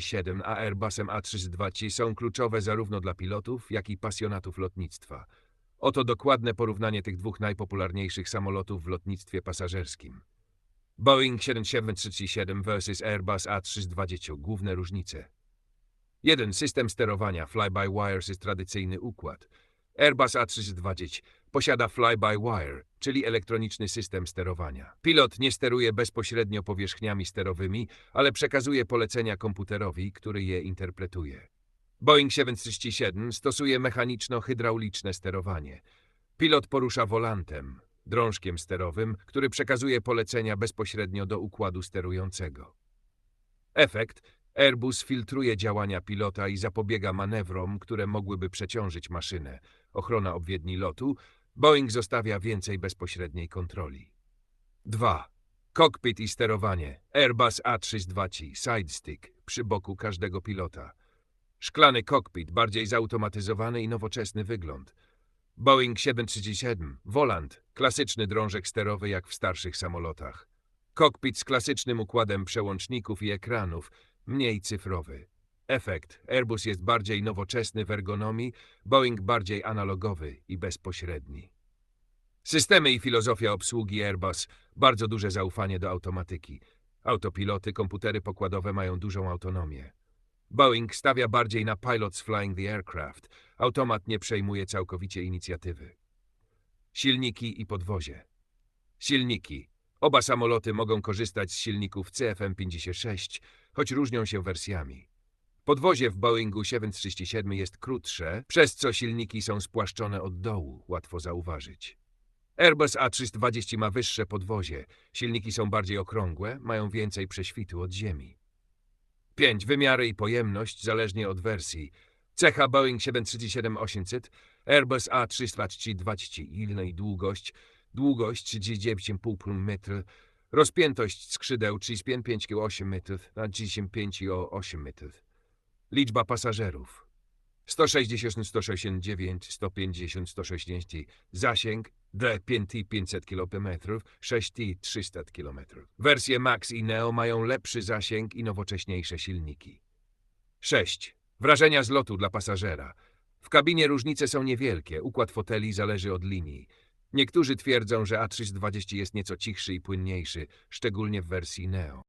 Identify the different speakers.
Speaker 1: 737 a Airbusem A320 są kluczowe zarówno dla pilotów, jak i pasjonatów lotnictwa. Oto dokładne porównanie tych dwóch najpopularniejszych samolotów w lotnictwie pasażerskim. Boeing 7737 vs Airbus A320. Główne różnice. 1. System sterowania fly-by-wire jest tradycyjny układ. Airbus A320 posiada fly-by-wire, czyli elektroniczny system sterowania. Pilot nie steruje bezpośrednio powierzchniami sterowymi, ale przekazuje polecenia komputerowi, który je interpretuje. Boeing 737 stosuje mechaniczno-hydrauliczne sterowanie. Pilot porusza wolantem, drążkiem sterowym, który przekazuje polecenia bezpośrednio do układu sterującego. Efekt Airbus filtruje działania pilota i zapobiega manewrom, które mogłyby przeciążyć maszynę. Ochrona obwiedni lotu. Boeing zostawia więcej bezpośredniej kontroli. 2. Cockpit i sterowanie. Airbus A320 Sidestick przy boku każdego pilota. Szklany kokpit, bardziej zautomatyzowany i nowoczesny wygląd. Boeing 737 Volant, klasyczny drążek sterowy jak w starszych samolotach. Kokpit z klasycznym układem przełączników i ekranów, mniej cyfrowy. Efekt. Airbus jest bardziej nowoczesny w ergonomii, Boeing bardziej analogowy i bezpośredni. Systemy i filozofia obsługi Airbus. Bardzo duże zaufanie do automatyki. Autopiloty, komputery pokładowe mają dużą autonomię. Boeing stawia bardziej na pilots flying the aircraft. Automat nie przejmuje całkowicie inicjatywy. Silniki i podwozie. Silniki. Oba samoloty mogą korzystać z silników CFM56, choć różnią się wersjami. Podwozie w Boeingu 737 jest krótsze, przez co silniki są spłaszczone od dołu, łatwo zauważyć. Airbus A320 ma wyższe podwozie, silniki są bardziej okrągłe, mają więcej prześwitu od ziemi. 5. Wymiary i pojemność zależnie od wersji. Cecha Boeing 737-800, Airbus A320 ilna i długość, długość 39,5 metrów, rozpiętość skrzydeł 35,8 metrów na 35,8 metrów. Liczba pasażerów 160, 169, 150, 160. Zasięg D5 500 km, 6 300 km. Wersje Max i Neo mają lepszy zasięg i nowocześniejsze silniki. 6. Wrażenia z lotu dla pasażera. W kabinie różnice są niewielkie, układ foteli zależy od linii. Niektórzy twierdzą, że A320 jest nieco cichszy i płynniejszy, szczególnie w wersji Neo.